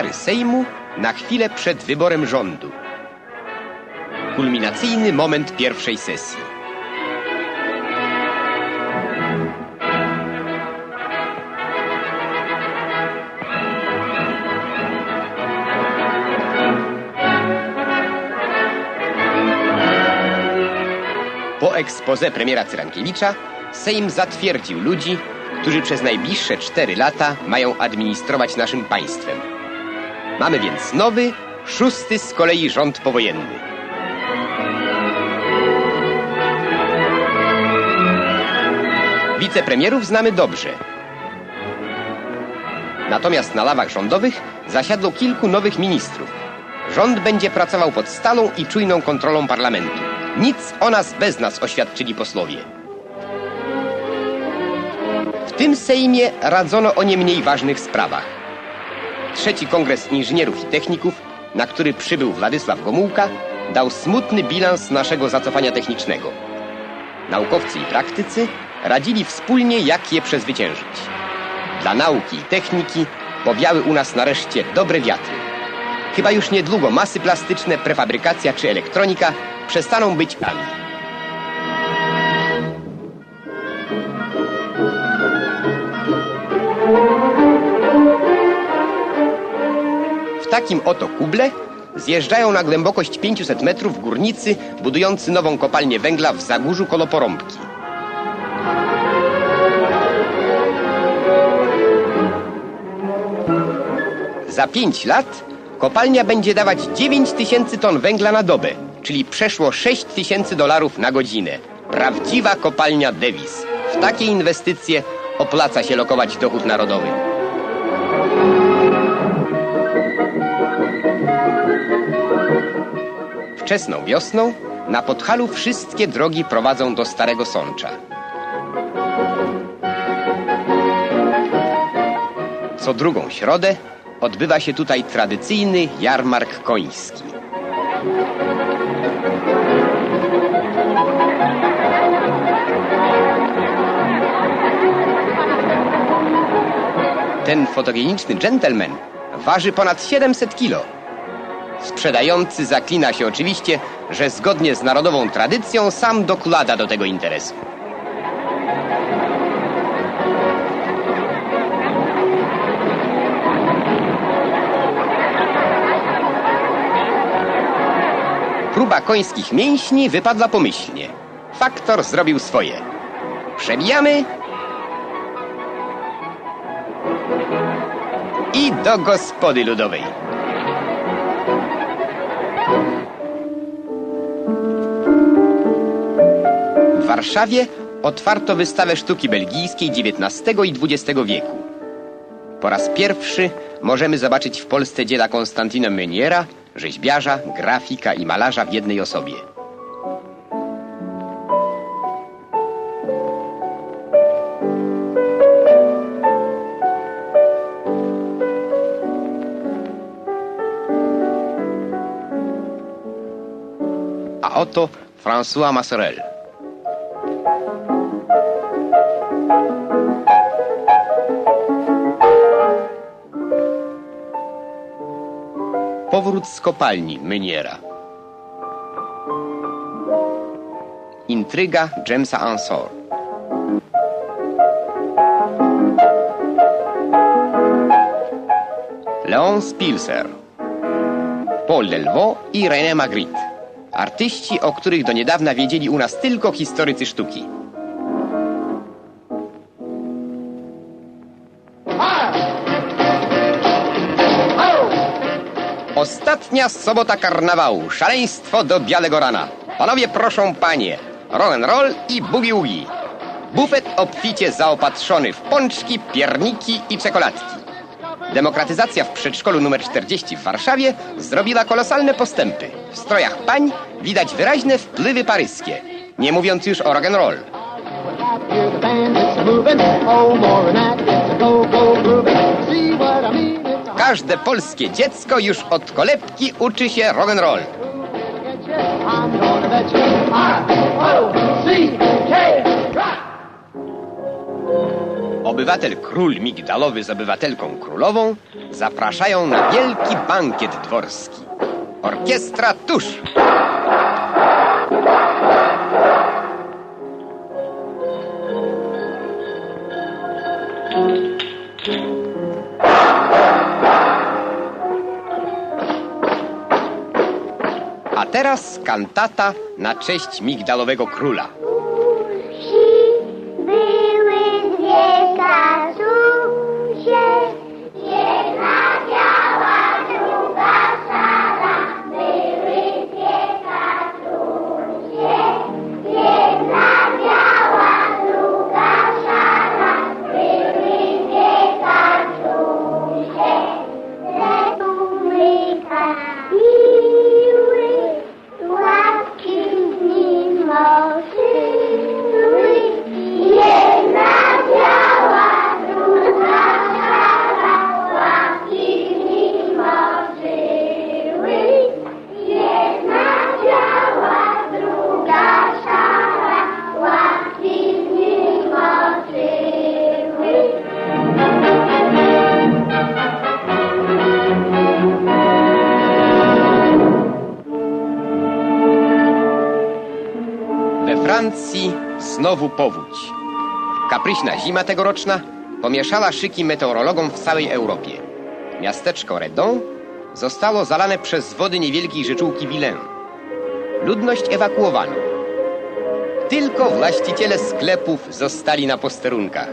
kuluary Sejmu na chwilę przed wyborem rządu. Kulminacyjny moment pierwszej sesji. Po ekspoze premiera Cyrankiewicza Sejm zatwierdził ludzi, którzy przez najbliższe cztery lata mają administrować naszym państwem. Mamy więc nowy, szósty z kolei rząd powojenny. Wicepremierów znamy dobrze. Natomiast na lawach rządowych zasiadło kilku nowych ministrów. Rząd będzie pracował pod stałą i czujną kontrolą parlamentu. Nic o nas bez nas oświadczyli posłowie. W tym Sejmie radzono o nie mniej ważnych sprawach. Trzeci Kongres Inżynierów i Techników, na który przybył Władysław Gomułka, dał smutny bilans naszego zacofania technicznego. Naukowcy i praktycy radzili wspólnie, jak je przezwyciężyć. Dla nauki i techniki powiały u nas nareszcie dobre wiatry. Chyba już niedługo masy plastyczne, prefabrykacja czy elektronika przestaną być plami. Takim oto kuble zjeżdżają na głębokość 500 metrów górnicy budujący nową kopalnię węgla w Zagórzu koło Porąbki. Za 5 lat kopalnia będzie dawać 9 tysięcy ton węgla na dobę, czyli przeszło 6 tysięcy dolarów na godzinę. Prawdziwa kopalnia Davis. W takie inwestycje opłaca się lokować dochód narodowy. Wczesną wiosną na Podhalu wszystkie drogi prowadzą do Starego Sącza. Co drugą środę odbywa się tutaj tradycyjny jarmark koński. Ten fotogeniczny dżentelmen waży ponad 700 kilo. Sprzedający zaklina się oczywiście, że zgodnie z narodową tradycją sam dokłada do tego interesu. Próba końskich mięśni wypadła pomyślnie. Faktor zrobił swoje. Przebijamy. I do gospody ludowej. Warszawie otwarto wystawę sztuki belgijskiej XIX i XX wieku. Po raz pierwszy możemy zobaczyć w Polsce dzieła Konstantina Meuniera, rzeźbiarza, grafika i malarza w jednej osobie. A oto François Massorel. Z kopalni Myniera. Intryga Jamesa Ansor. Leon Spilser. Paul Delvaux i René Magritte. Artyści, o których do niedawna wiedzieli u nas tylko historycy sztuki. Ostatnia sobota karnawału. Szaleństwo do białego rana. Panowie proszą panie. Rock and roll i boogie woogie. Bufet obficie zaopatrzony w pączki, pierniki i czekoladki. Demokratyzacja w przedszkolu numer 40 w Warszawie zrobiła kolosalne postępy. W strojach pań widać wyraźne wpływy paryskie. Nie mówiąc już o rock and roll. Hear the bandits moving, oh. See what Każde polskie dziecko już od kolebki uczy się rock and roll. get you. I'm gonna bet you. R O C K. Rock. obywatel król migdalowy z obywatelką królową zapraszają na wielki bankiet dworski. Orkiestra tuż! Teraz kantata na cześć migdalowego króla. Były dwie Francji znowu powódź. Kapryśna zima tegoroczna pomieszała szyki meteorologom w całej Europie. Miasteczko Redon zostało zalane przez wody niewielkiej rzeczułki Vilain. Ludność ewakuowano. Tylko właściciele sklepów zostali na posterunkach.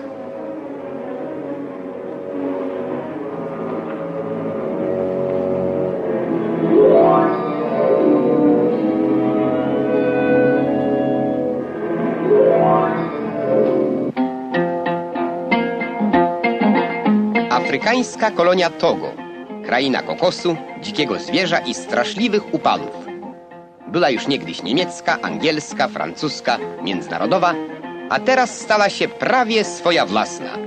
Afrykańska kolonia Togo, kraina kokosu, dzikiego zwierza i straszliwych upalów. Była już niegdyś niemiecka, angielska, francuska, międzynarodowa, a teraz stała się prawie swoja własna.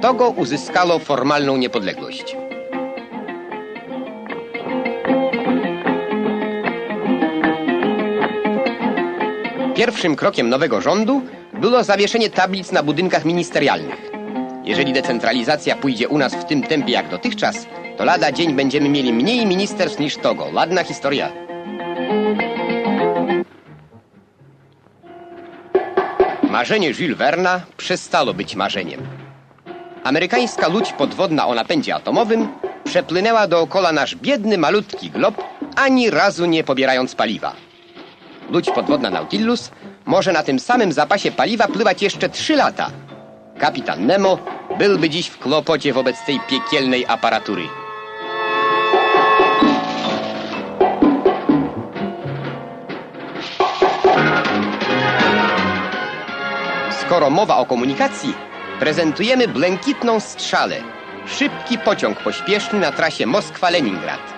Togo uzyskało formalną niepodległość. Pierwszym krokiem nowego rządu było zawieszenie tablic na budynkach ministerialnych. Jeżeli decentralizacja pójdzie u nas w tym tempie jak dotychczas, to lada dzień będziemy mieli mniej ministerstw niż Togo. Ładna historia. Marzenie Jules Verna przestało być marzeniem. Amerykańska łódź podwodna o napędzie atomowym przepłynęła dookoła nasz biedny, malutki glob, ani razu nie pobierając paliwa. Łódź podwodna Nautilus może na tym samym zapasie paliwa pływać jeszcze trzy lata. Kapitan Nemo byłby dziś w kłopocie wobec tej piekielnej aparatury. Skoro mowa o komunikacji, prezentujemy błękitną strzałę. Szybki pociąg pośpieszny na trasie Moskwa-Leningrad.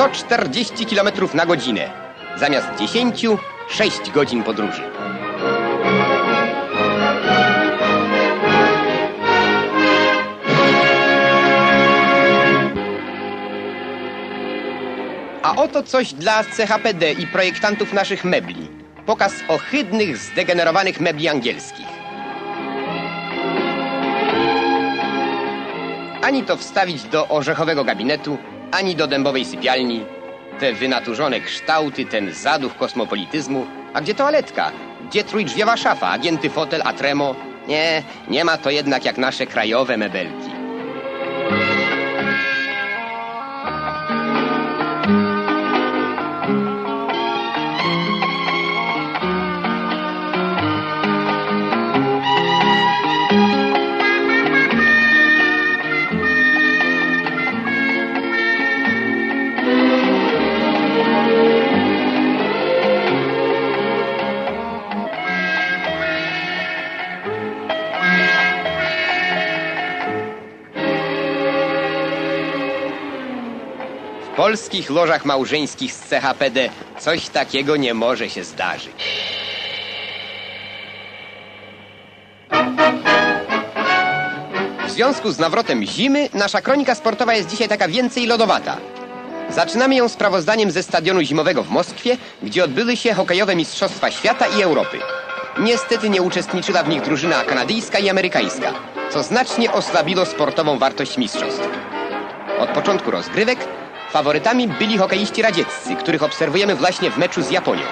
Sto czterdzieści kilometrów na godzinę. Zamiast dziesięciu, sześć godzin podróży. A oto coś dla CHPD i projektantów naszych mebli. Pokaz ohydnych, zdegenerowanych mebli angielskich. Ani to wstawić do orzechowego gabinetu, ani do dębowej sypialni. Te wynaturzone kształty, ten zaduch kosmopolityzmu. A gdzie toaletka? Gdzie trójdrzwiowa szafa, agienty fotel, a tremo? Nie, nie ma to jednak jak nasze krajowe mebelki. Polskich lożach małżeńskich z CHPD coś takiego nie może się zdarzyć. W związku z nawrotem zimy nasza kronika sportowa jest dzisiaj taka więcej lodowata. Zaczynamy ją sprawozdaniem ze stadionu zimowego w Moskwie, gdzie odbyły się hokejowe Mistrzostwa Świata i Europy. Niestety nie uczestniczyła w nich drużyna kanadyjska i amerykańska, co znacznie osłabiło sportową wartość mistrzostw. Od początku rozgrywek faworytami byli hokeiści radzieccy, których obserwujemy właśnie w meczu z Japonią.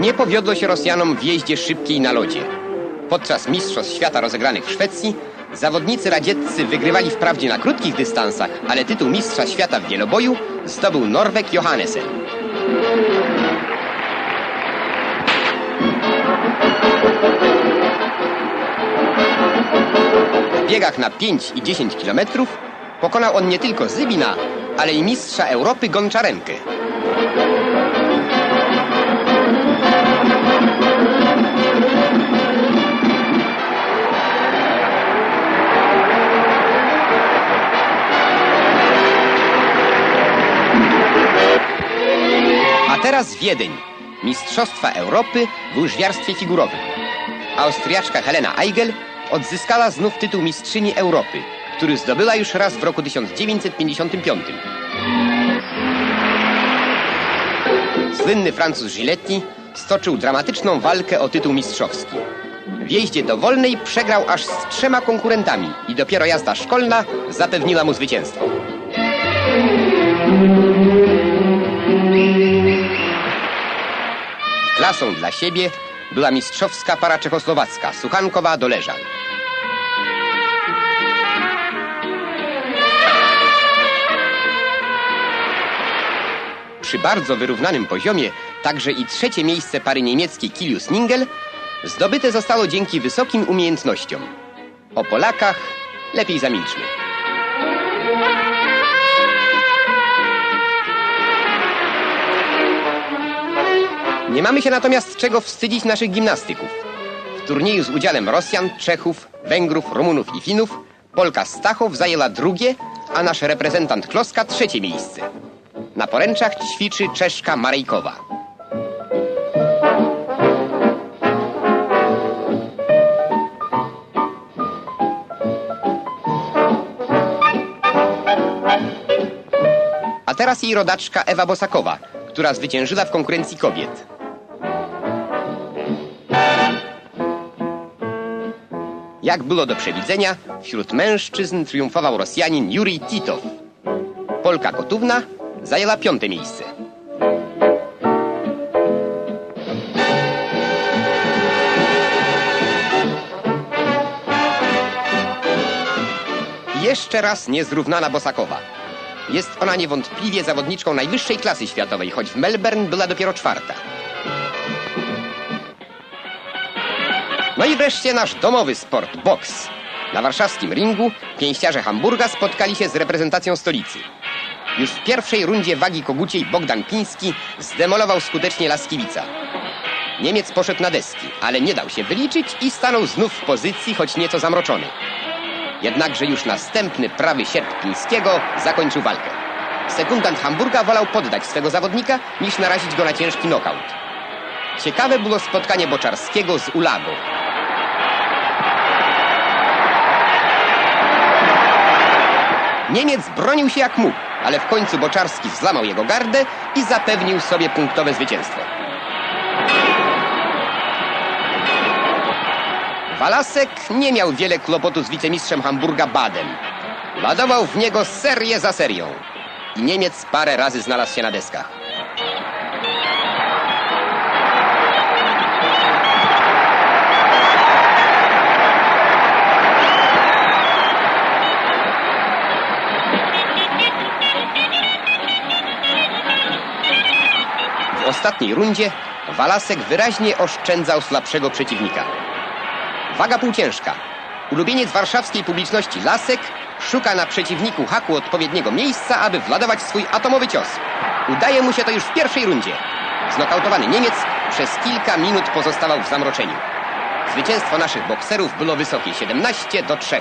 Nie powiodło się Rosjanom w jeździe szybkiej na lodzie. Podczas Mistrzostw Świata rozegranych w Szwecji zawodnicy radzieccy wygrywali wprawdzie na krótkich dystansach, ale tytuł Mistrza Świata w wieloboju zdobył Norweg Johannesen. Biegach na 5 i 10 kilometrów pokonał on nie tylko Zybina, ale i mistrza Europy Gonczarenkę. A teraz Wiedeń. Mistrzostwa Europy w łyżwiarstwie figurowym. Austriaczka Helena Eigel odzyskała znów tytuł mistrzyni Europy, który zdobyła już raz w roku 1955. Słynny Francuz Giletti stoczył dramatyczną walkę o tytuł mistrzowski. W jeździe dowolnej przegrał aż z trzema konkurentami i dopiero jazda szkolna zapewniła mu zwycięstwo. Klasą dla siebie była mistrzowska para czechosłowacka, Suchankowa Przy bardzo wyrównanym poziomie także i trzecie miejsce pary niemieckiej Kilius-Ningel zdobyte zostało dzięki wysokim umiejętnościom. O Polakach lepiej zamilczmy. Nie mamy się natomiast czego wstydzić naszych gimnastyków. W turnieju z udziałem Rosjan, Czechów, Węgrów, Rumunów i Finów Polka Stachow zajęła drugie, a nasz reprezentant Kloska trzecie miejsce. Na poręczach ćwiczy Czeszka Marejkowa. A teraz jej rodaczka Ewa Bosakowa, która zwyciężyła w konkurencji kobiet. Jak było do przewidzenia, wśród mężczyzn triumfował Rosjanin Jurij Titow. Polka Kotówna zajęła piąte miejsce. Jeszcze raz niezrównana Bosakowa. Jest ona niewątpliwie zawodniczką najwyższej klasy światowej, choć w Melbourne była dopiero czwarta. No i wreszcie nasz domowy sport, boks. Na warszawskim ringu pięściarze Hamburga spotkali się z reprezentacją stolicy. Już w pierwszej rundzie wagi koguciej Bogdan Piński zdemolował skutecznie Laskiewicza. Niemiec poszedł na deski, ale nie dał się wyliczyć i stanął znów w pozycji, choć nieco zamroczony. Jednakże już następny prawy sierp Pińskiego zakończył walkę. Sekundant Hamburga wolał poddać swego zawodnika, niż narazić go na ciężki nokaut. Ciekawe było spotkanie Boczarskiego z Ulago. Niemiec bronił się jak mógł, ale w końcu Boczarski złamał jego gardę i zapewnił sobie punktowe zwycięstwo. Walasek nie miał wiele kłopotu z wicemistrzem Hamburga Badem. Ładował w niego serię za serią. I Niemiec parę razy znalazł się na deskach. Ostatniej rundzie Walasek wyraźnie oszczędzał słabszego przeciwnika. Waga półciężka. Ulubieniec warszawskiej publiczności Lasek szuka na przeciwniku haku odpowiedniego miejsca, aby władować swój atomowy cios. Udaje mu się to już w pierwszej rundzie. Znokautowany Niemiec przez kilka minut pozostawał w zamroczeniu. Zwycięstwo naszych bokserów było wysokie 17 do 3.